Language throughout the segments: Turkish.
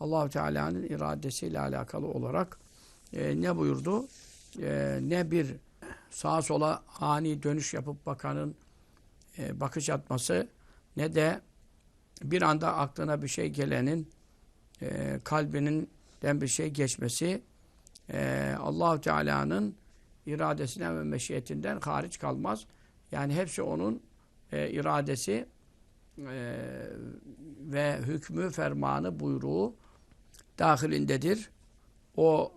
Allahu Teala'nın iradesiyle alakalı olarak e, ne buyurdu? E, ne bir sağa sola ani dönüş yapıp bakanın e, bakış atması ne de bir anda aklına bir şey gelenin e, kalbininden bir şey geçmesi e, Allahu Teala'nın iradesinden ve meşiyetinden hariç kalmaz. Yani hepsi onun e, iradesi e, ve hükmü, fermanı, buyruğu dahilindedir. O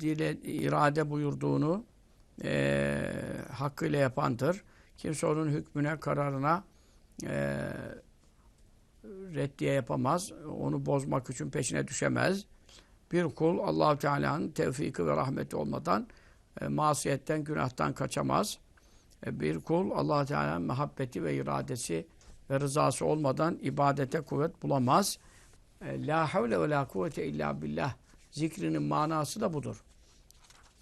dile, irade buyurduğunu e, hakkıyla yapandır. Kimse onun hükmüne, kararına e, reddiye yapamaz. Onu bozmak için peşine düşemez. Bir kul allah Teala'nın tevfiki ve rahmeti olmadan e, masiyetten, günahtan kaçamaz. E, bir kul allah Teala'nın muhabbeti ve iradesi ve rızası olmadan ibadete kuvvet bulamaz. E, la havle ve la kuvvete illa billah zikrinin manası da budur.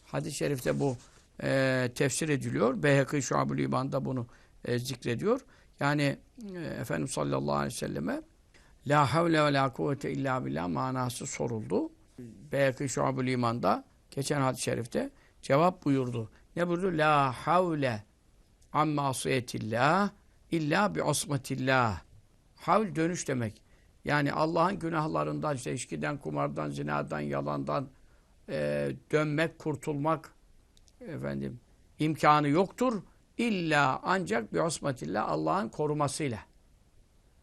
Hadis-i şerifte bu e, tefsir ediliyor. Beyhekî Şuab-ül İman'da bunu e, zikrediyor. Yani e, Efendimiz sallallahu aleyhi ve selleme La havle ve la kuvvete illa billah manası soruldu. Beyhekî Şuab-ül İman'da geçen hadis-i şerifte cevap buyurdu. Ne buyurdu? La havle an masiyetillah illa bi asmetillah. Havl dönüş demek. Yani Allah'ın günahlarından, işte içkiden, kumardan, zinadan, yalandan e, dönmek, kurtulmak efendim imkanı yoktur. İlla ancak bi asmetillah Allah'ın korumasıyla.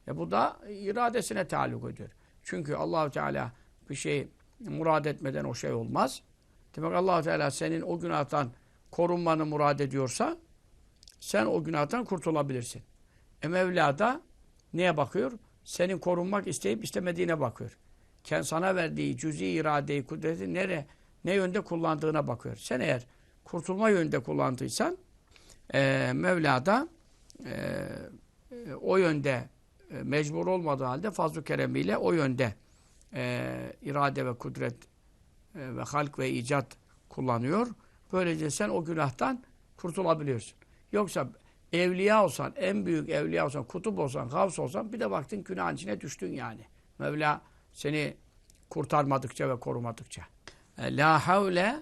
E bu da iradesine taalluk ediyor. Çünkü Allahu Teala bir şey murad etmeden o şey olmaz. Demek Allahu Teala senin o günahtan korunmanı murad ediyorsa sen o günahtan kurtulabilirsin. E Mevla da neye bakıyor? Senin korunmak isteyip istemediğine bakıyor. Kendi sana verdiği cüz'i iradeyi, kudreti nere, ne yönde kullandığına bakıyor. Sen eğer kurtulma yönde kullandıysan e, Mevla da e, o yönde e, mecbur olmadığı halde fazl-ı keremiyle o yönde e, irade ve kudret e, ve halk ve icat kullanıyor. Böylece sen o günahtan kurtulabiliyorsun. Yoksa evliya olsan, en büyük evliya olsan, kutup olsan, havs olsan bir de baktın günahın içine düştün yani. Mevla seni kurtarmadıkça ve korumadıkça. E, la havle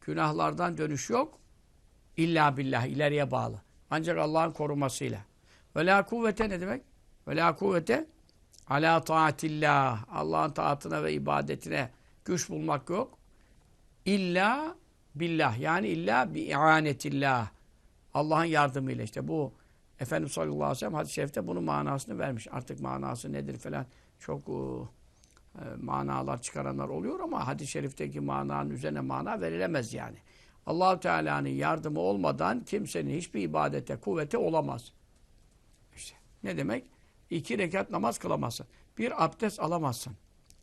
günahlardan dönüş yok. İlla billah ileriye bağlı. Ancak Allah'ın korumasıyla. Ve la kuvvete ne demek? Ve la kuvvete ala taatillah. Allah'ın taatına ve ibadetine güç bulmak yok. İlla billah. Yani illa bi ianetillah. Allah'ın yardımıyla işte bu Efendimiz sallallahu aleyhi ve sellem hadis-i şerifte bunun manasını vermiş. Artık manası nedir falan çok uh, e, manalar çıkaranlar oluyor ama hadis-i şerifteki mananın üzerine mana verilemez yani. Allahu Teala'nın yardımı olmadan kimsenin hiçbir ibadete, kuvveti olamaz. İşte ne demek? İki rekat namaz kılamazsın. Bir abdest alamazsın.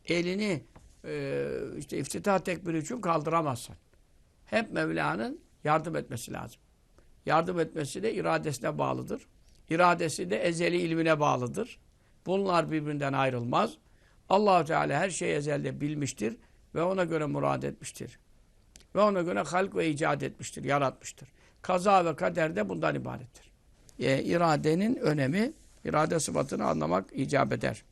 Elini e, işte iftitah tekbiri için kaldıramazsın. Hep Mevla'nın yardım etmesi lazım. Yardım etmesi de iradesine bağlıdır. İradesi de ezeli ilmine bağlıdır. Bunlar birbirinden ayrılmaz. allah Teala her şeyi ezelde bilmiştir ve ona göre murad etmiştir. Ve ona göre halk ve icat etmiştir, yaratmıştır. Kaza ve kader de bundan ibarettir. E, iradenin önemi, irade sıfatını anlamak icap eder.